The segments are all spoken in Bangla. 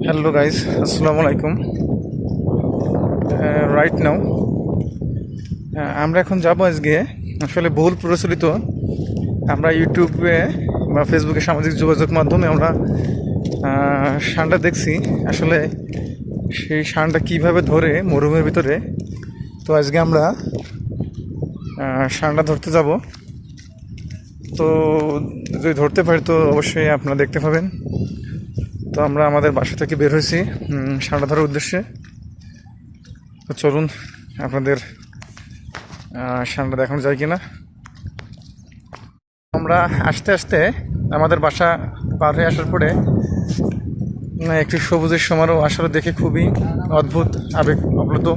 হ্যালো গাইস আসসালামু আলাইকুম রাইট নাও আমরা এখন যাব আজকে। আসলে বহুল প্রচলিত। আমরা ইউটিউবে বা ফেসবুকে সামাজিক যোগাযোগ মাধ্যমে আমরা ষাঁড়টা দেখছি। আসলে সেই ষাঁড়টা কীভাবে ধরে মরুমের ভিতরে? তো আজকে আমরা ষাঁড়টা ধরতে যাব। তো যদি ধরতে পারি তো অবশ্যই আপনারা দেখতে পাবেন। তো আমরা আমাদের বাসা থেকে বের হয়েছি উম, ধরার উদ্দেশ্যে। তো চলুন আপনাদের ষাঁড়া দেখানো যায় কি কিনা। আমরা আস্তে আস্তে আমাদের বাসা পার হয়ে আসার পরে একটি সবুজের সমারোহ আসলে দেখে খুবই অদ্ভুত আবেগ আপ্লুত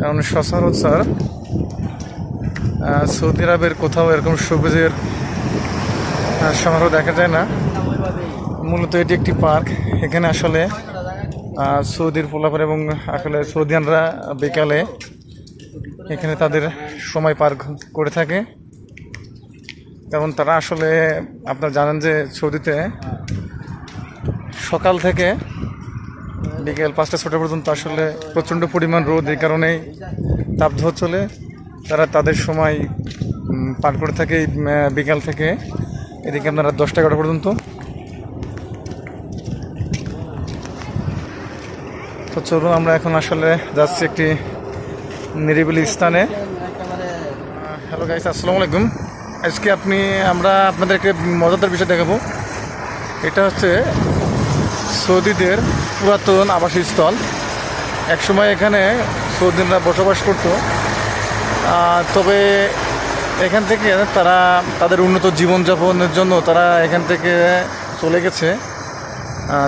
কারণ সচরাচর সৌদি আরবের কোথাও এরকম সবুজের সমারোহ দেখা যায় না। মূলত এটি একটি পার্ক। এখানে আসলে সৌদির পোলাপার এবং আসলে সৌদিয়ানরা বিকালে এখানে তাদের সময় পার করে থাকে। কারণ তারা আসলে, আপনারা জানেন যে সৌদিতে সকাল থেকে বিকেল পাঁচটা, ছটা পর্যন্ত আসলে প্রচণ্ড পরিমাণ রোদ। এই কারণেই তাপদাহ চলে। তারা তাদের সময় পার করে থাকে বিকাল থেকে। এদিকে আপনারা দশটা এগারোটা পর্যন্ত। তো চলুন আমরা এখন আসলে যাচ্ছি একটি নিরিবিলি স্থানে। হ্যালো গাইস আসসালামু আলাইকুম। আজকে আপনি, আমরা আপনাদের একটা মজাদার বিষয় দেখাবো। এটা হচ্ছে সৌদিদের পুরাতন আবাসস্থল একসময় এখানে সৌদিনরা বসবাস করতো। তবে এখান থেকে তারা তাদের উন্নত জীবনযাপনের জন্য তারা এখান থেকে চলে গেছে।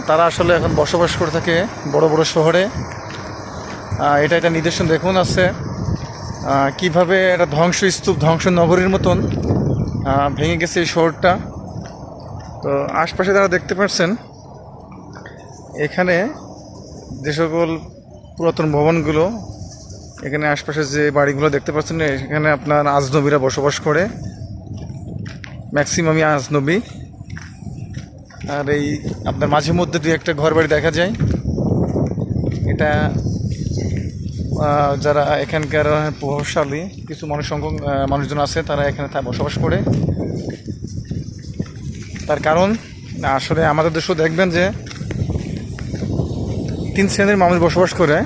তারা আসলে এখন বসবাস করে থাকে বড় বড় শহরে। এটা একটা নিদর্শন। দেখুন আছে কীভাবে একটা ধ্বংসস্তূপ ধ্বংস নগরীর মতন ভেঙে গেছে এই শহরটা। তো আশপাশে তারা দেখতে পাচ্ছেন, এখানে যে সকল পুরাতন ভবনগুলো, এখানে আশপাশে যে বাড়িগুলো দেখতে পাচ্ছেন, এখানে আপনার আজনবীরা বসবাস করে। ম্যাক্সিমামই আজনবী। আর এই আপনার মাঝে মধ্যে দু একটা ঘর বাড়ি দেখা যায়। এটা যারা এখানকার প্রভাবশালী, কিছু মানুষ সংখ্যক মানুষজন আছে, তারা এখানে বসবাস করে। তার কারণ, আসলে আমাদের দেশেও দেখবেন যে তিন শ্রেণির মানুষ বসবাস করে।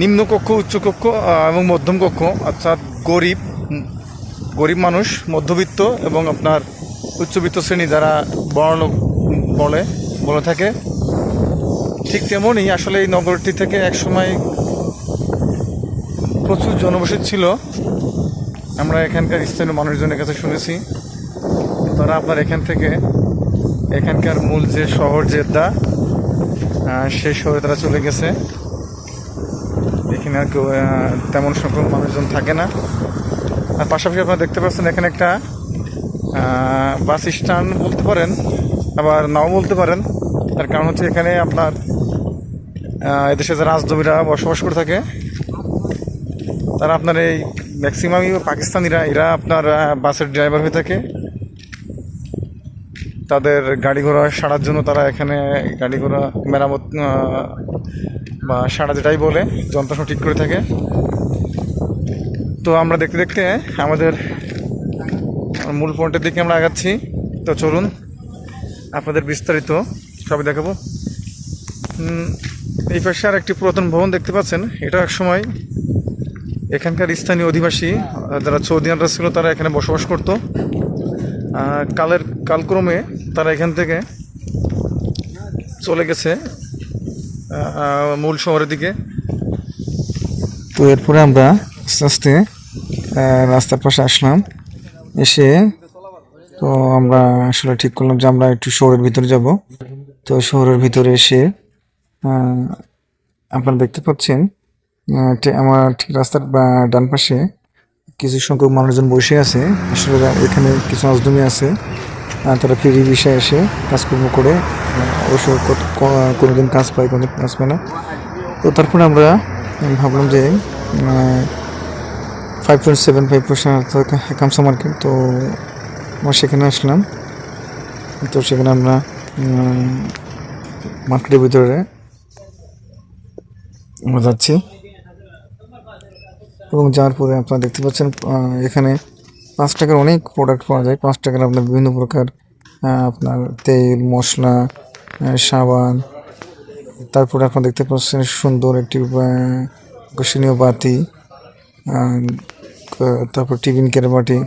নিম্নকক্ষ, উচ্চকক্ষ এবং মধ্যম কক্ষ অর্থাৎ গরিব গরিব মানুষ, মধ্যবিত্ত এবং আপনার উচ্চবিত্ত শ্রেণি যারা বড়লোক বলে বলে থাকে, ঠিক তেমনই আসলে এই নগরটি থেকে একসময় প্রচুর জনবসতি ছিল। আমরা এখানকার স্থানীয় মানুষজনের কাছে শুনেছি। তারা আপনার এখান থেকে এখানকার মূল যে শহর জেদ্দা সেই শহরে তারা চলে গেছে। আর কেউ তেমন সংখ্যক মানুষজন থাকে না। আর পাশাপাশি আপনারা দেখতে পাচ্ছেন এখানে একটা বাস স্ট্যান্ড বলতে পারেন, আবার নাও বলতে পারেন। তার কারণ হচ্ছে এখানে আপনার এদেশে যে রাজদবিরা বসবাস করে থাকে, তারা আপনার এই ম্যাক্সিমামই পাকিস্তানিরা, এরা আপনার বাসের ড্রাইভার হয়ে থাকে। তাদের গাড়ি ঘোড়া সারার জন্য তারা এখানে গাড়ি ঘোড়া মেরামত বা সারা যেটাই বলে, যন্ত্রাংশ ঠিক করে থাকে। তো আমরা দেখতে দেখতে আমাদের মূল পয়েন্টের দিকে আমরা আগাচ্ছি। তো চলুন, আপনাদের বিস্তারিত সবই দেখাবো। এই পাশে আর একটি পুরাতন ভবন দেখতে পাচ্ছেন। এটা এক সময় এখানকার স্থানীয় অধিবাসী যারা সৌদিয়ানরা ছিল, তারা এখানে বসবাস করতো। কালের, কালক্রমে তারা এখান থেকে চলে গেছে। মূল শহরের দিকে। তো এরপরে আমরা আস্তে আস্তে রাস্তার পাশে আসলাম। এসে তো আমরা আসলে ঠিক করলাম যে আমরা একটু শহরের ভিতরে যাব। তো শহরের ভিতরে এসে আপনারা দেখতে পাচ্ছেন আমার ঠিক রাস্তার ডান পাশে কিছু সংখ্যক মানুষজন বসে আছে। আসলে এখানে কিছু আজদমি আছে। তারা ফেরি বিষয়ে এসে কাজকর্ম করে আহ, অবশ্য কত- ক- কোনোদিন কাজ পায় কোনো কাজ পায় না। তো তারপরে আমরা ভাবলাম যে five point seven five percent কামসা market তো আমরা সেখানে আসলাম। তো সেখানে আমরা মার্কেটের ভিতরে যাচ্ছি। এবং যাওয়ার পরে আপনারা দেখতে পাচ্ছেন এখানে পাঁচ টাকার অনেক প্রোডাক্ট পাওয়া যায়। পাঁচ টাকার আপনার বিভিন্ন প্রকার আপনার তেল, মশলা সাবান, তারপরে আপনারা দেখতে পাচ্ছেন সুন্দর একটি আকর্ষণীয় বাতি তারপর টিফিন কেরাবাটি